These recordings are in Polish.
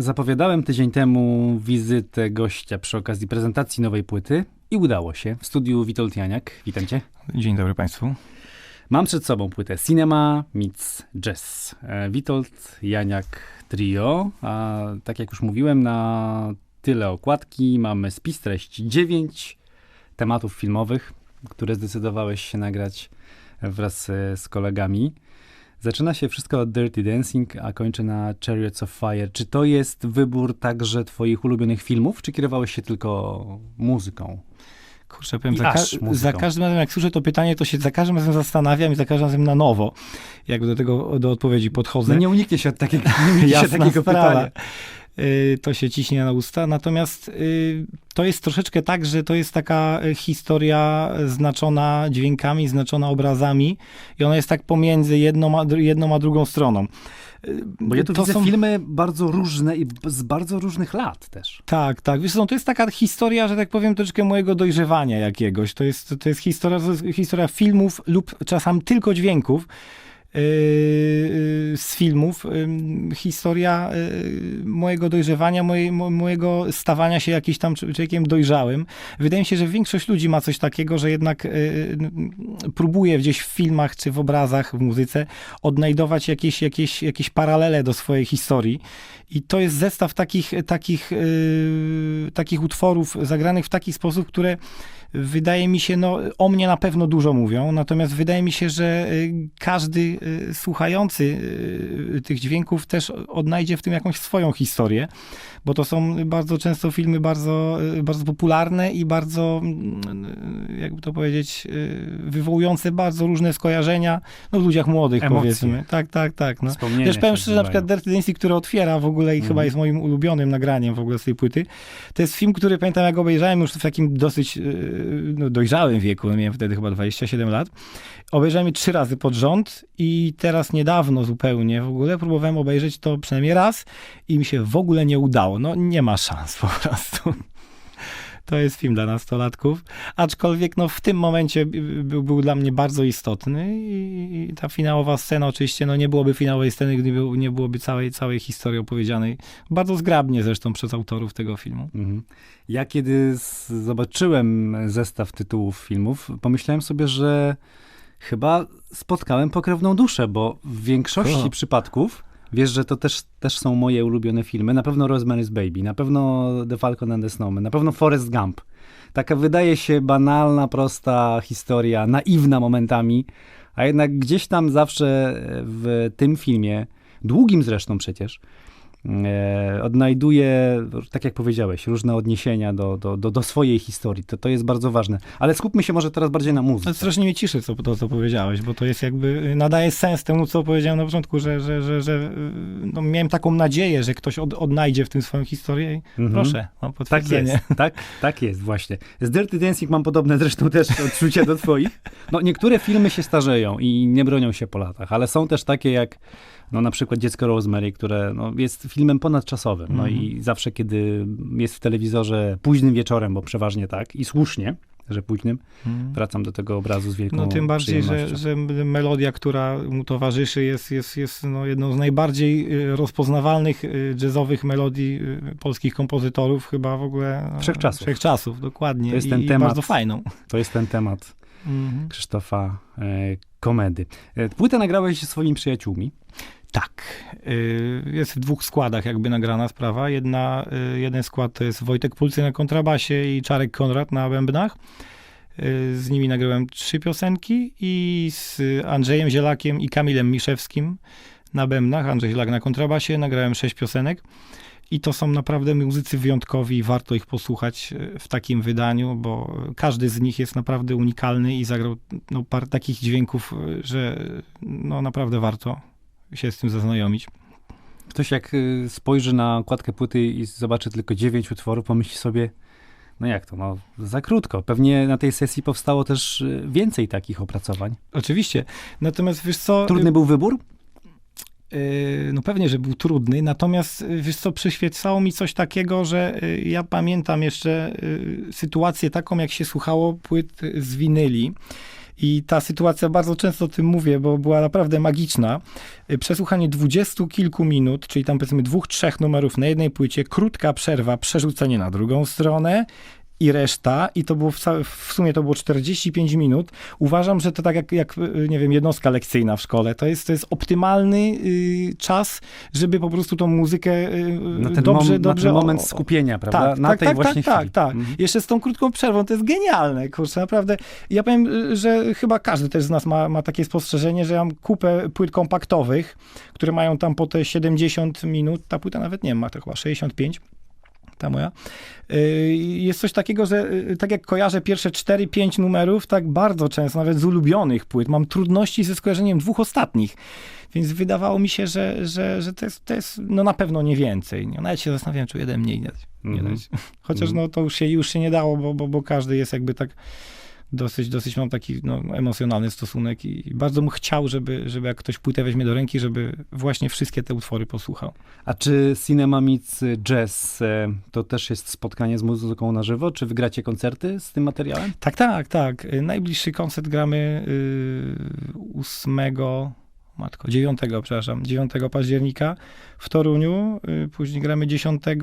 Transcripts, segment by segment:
Zapowiadałem tydzień temu wizytę gościa przy okazji prezentacji nowej płyty i udało się. W studiu Witold Janiak. Witam cię. Dzień dobry Państwu. Mam przed sobą płytę Cinema meets Jazz. E, Witold Janiak Trio. A tak jak już mówiłem, na tyle okładki mamy spis treści. Dziewięć tematów filmowych, które zdecydowałeś się nagrać wraz e, z kolegami. Zaczyna się wszystko od Dirty Dancing, a kończy na Chariots of Fire. Czy to jest wybór także twoich ulubionych filmów, czy kierowałeś się tylko muzyką? Kurczę, powiem, za, ka- muzyką. za każdym razem, jak słyszę to pytanie, to się za każdym razem zastanawiam i za każdym razem na nowo, jak do tego, do odpowiedzi podchodzę. No nie uniknie się od takiego, nie uniknie się takiego pytania. Y, To się ciśnie na usta. Natomiast y, to jest troszeczkę tak, że to jest taka y, historia znaczona dźwiękami, znaczona obrazami i ona jest tak pomiędzy jedną a, jedną a drugą stroną. Bo ja tu to widzę są- filmy bardzo różne i z bardzo różnych lat też. Tak, tak. Wiesz co, to jest taka historia, że tak powiem, troszeczkę mojego dojrzewania jakiegoś. To jest, to jest historia, historia filmów lub czasem tylko dźwięków. Yy, yy, z filmów, Ym, historia mojego dojrzewania, moje, mo, mojego stawania się jakimś tam człowiekiem dojrzałym. Wydaje mi się, że większość ludzi ma coś takiego, że jednak próbuje gdzieś w filmach czy w obrazach, w muzyce odnajdować jakieś, jakieś, jakieś paralele do swojej historii. I to jest zestaw takich, takich, takich utworów zagranych w taki sposób, które wydaje mi się, no o mnie na pewno dużo mówią, natomiast wydaje mi się, że y, każdy y, słuchający y, tych dźwięków też odnajdzie w tym jakąś swoją historię, bo to są bardzo często filmy bardzo, bardzo popularne i bardzo, mm, jakby to powiedzieć, wywołujące bardzo różne skojarzenia, no w ludziach młodych Emocje. powiedzmy. Tak, tak, tak. No. Wiesz, powiem szczerze, na przykład. Dirty Dancing, który otwiera w ogóle i Mhm. chyba jest moim ulubionym nagraniem w ogóle z tej płyty, to jest film, który pamiętam, jak obejrzałem już w takim dosyć no, dojrzałym wieku, no, miałem wtedy chyba 27 lat. Obejrzałem je trzy razy pod rząd i teraz niedawno zupełnie w ogóle próbowałem obejrzeć to przynajmniej raz i mi się w ogóle nie udało. No nie ma szans po prostu. To jest film dla nastolatków, aczkolwiek no, w tym momencie był, był dla mnie bardzo istotny i, ta finałowa scena oczywiście, no nie byłoby finałowej sceny, gdyby nie byłoby całej, całej historii opowiedzianej, bardzo zgrabnie zresztą przez autorów tego filmu. Mhm. Ja kiedy zobaczyłem zestaw tytułów filmów, pomyślałem sobie, że chyba spotkałem pokrewną duszę, bo w większości przypadków wiesz, że to też, też są moje ulubione filmy. Na pewno Rosemary's Baby, na pewno The Falcon and the Snowman, na pewno Forrest Gump. Taka wydaje się banalna, prosta historia, naiwna momentami, a jednak gdzieś tam zawsze w tym filmie, długim zresztą przecież, odnajduje, tak jak powiedziałeś, różne odniesienia do, do, do, do swojej historii. To, to jest bardzo ważne. Ale skupmy się może teraz bardziej na muzyce. strasznie mnie ciszy co, to, co powiedziałeś, bo to jest jakby, nadaje sens temu, co powiedziałem na początku, że, że, że, że no, miałem taką nadzieję, że ktoś od, odnajdzie w tym swoją historię Mhm. proszę, mam Tak potwierdzenie. jest, tak, tak jest właśnie. Z Dirty Dancing mam podobne zresztą też odczucia do twoich. No niektóre filmy się starzeją i nie bronią się po latach, ale są też takie jak no na przykład Dziecko Rosemary, które no, jest filmem ponadczasowym. No Mhm. i zawsze, kiedy jest w telewizorze późnym wieczorem, bo przeważnie tak i słusznie, że późnym, Mm. wracam do tego obrazu z wielką No tym bardziej, że, że melodia, która mu towarzyszy jest, jest, jest no, jedną z najbardziej y, rozpoznawalnych y, jazzowych melodii y, polskich kompozytorów chyba w ogóle. no, Wszechczasów. Wszechczasów, dokładnie. To jest ten i temat. bardzo fajną. To jest ten temat Mhm. Krzysztofa e, Komedy. E, Płytę nagrałeś swoimi przyjaciółmi. Tak. Y, Jest w dwóch składach jakby nagrana sprawa. Jedna, y, jeden skład to jest Wojtek Pulcy na kontrabasie i Czarek Konrad na bębnach. Z nimi nagrałem trzy piosenki i z Andrzejem Zielakiem i Kamilem Miszewskim na bębnach. Andrzej Zielak na kontrabasie. Nagrałem sześć piosenek. I to są naprawdę muzycy wyjątkowi i warto ich posłuchać y, w takim wydaniu, bo każdy z nich jest naprawdę unikalny i zagrał no, parę takich dźwięków, y, że no, naprawdę warto się z tym zaznajomić. Ktoś jak y, spojrzy na okładkę płyty i zobaczy tylko dziewięć utworów, pomyśli sobie, no jak to, no za krótko. Pewnie na tej sesji powstało też więcej takich opracowań. Oczywiście. Natomiast wiesz co... Trudny był wybór? Y, No pewnie, że był trudny, natomiast y, wiesz co, przyświecało mi coś takiego, że y, ja pamiętam jeszcze sytuację taką, jak się słuchało płyt z winyli I ta sytuacja, bardzo często o tym mówię, bo była naprawdę magiczna. Przesłuchanie dwudziestu kilku minut, czyli tam powiedzmy dwóch, trzech numerów na jednej płycie, krótka przerwa, przerzucenie na drugą stronę i reszta, i to było w, ca- w sumie to było 45 minut. Uważam, że to tak jak, jak y, nie wiem, jednostka lekcyjna w szkole. To jest, to jest optymalny y, czas, żeby po prostu tą muzykę y, Na ten, dobrze, mom, dobrze na ten moment skupienia, prawda? tak, na tak, tej tak, właśnie tak, chwili. tak, tak. Mhm. Jeszcze z tą krótką przerwą, to jest genialne, kurczę, naprawdę. Ja powiem, y, że chyba każdy też z nas ma, ma takie spostrzeżenie, że ja mam kupę płyt kompaktowych, które mają tam po te 70 minut, ta płyta nawet nie ma, to chyba 65, ta moja. Y, Jest coś takiego, że y, tak jak kojarzę pierwsze 4-5 numerów, tak bardzo często, nawet z ulubionych płyt, mam trudności ze skojarzeniem dwóch ostatnich. Więc wydawało mi się, że, że, że to, jest, to jest no na pewno nie więcej. Nawet się zastanawiałem, czy jeden mniej nie dać. Nie Mhm. dać. Chociaż Mhm. no to już się, już się nie dało, bo, bo, bo każdy jest jakby tak dosyć, dosyć mam taki no, emocjonalny stosunek i bardzo bym chciał, żeby, żeby jak ktoś płytę weźmie do ręki, żeby właśnie wszystkie te utwory posłuchał. A czy Cinema Meets Jazz e, to też jest spotkanie z muzyką na żywo? Czy wygracie koncerty z tym materiałem? Tak, tak, tak. Najbliższy koncert gramy y, 8, matko, 9, przepraszam, 9 października w Toruniu, y, później gramy 10 y,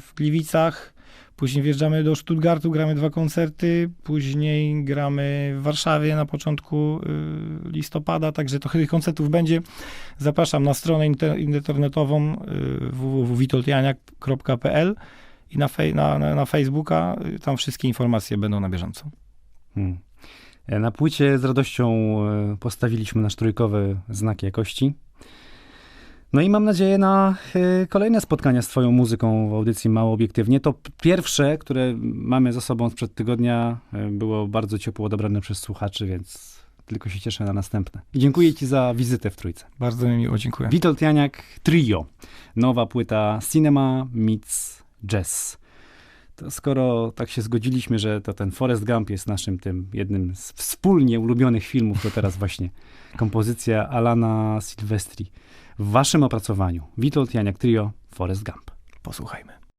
w Gliwicach, później wjeżdżamy do Stuttgartu, gramy dwa koncerty, później gramy w Warszawie na początku y, listopada, także trochę tych koncertów będzie. Zapraszam na stronę inter- internetową y, www.witoldjaniak.pl i na, fej, na, na, Facebooka, y, tam wszystkie informacje będą na bieżąco. Hmm. E, Na płycie z radością postawiliśmy nasz trójkowy znak jakości. No i mam nadzieję na e, kolejne spotkania z Twoją muzyką w audycji Mało Obiektywnie. To pierwsze, które mamy za sobą sprzed tygodnia, e, było bardzo ciepło odebrane przez słuchaczy, więc tylko się cieszę na następne. I dziękuję Ci za wizytę w Trójce. Bardzo mi miło, dziękuję. Witold Janiak Trio. Nowa płyta Cinema Meets Jazz. Skoro tak się zgodziliśmy, że to ten Forest Gump jest naszym tym jednym z wspólnie ulubionych filmów, to teraz właśnie kompozycja Alana Silvestri w waszym opracowaniu. Witold Janiak Trio, Forest Gump. Posłuchajmy.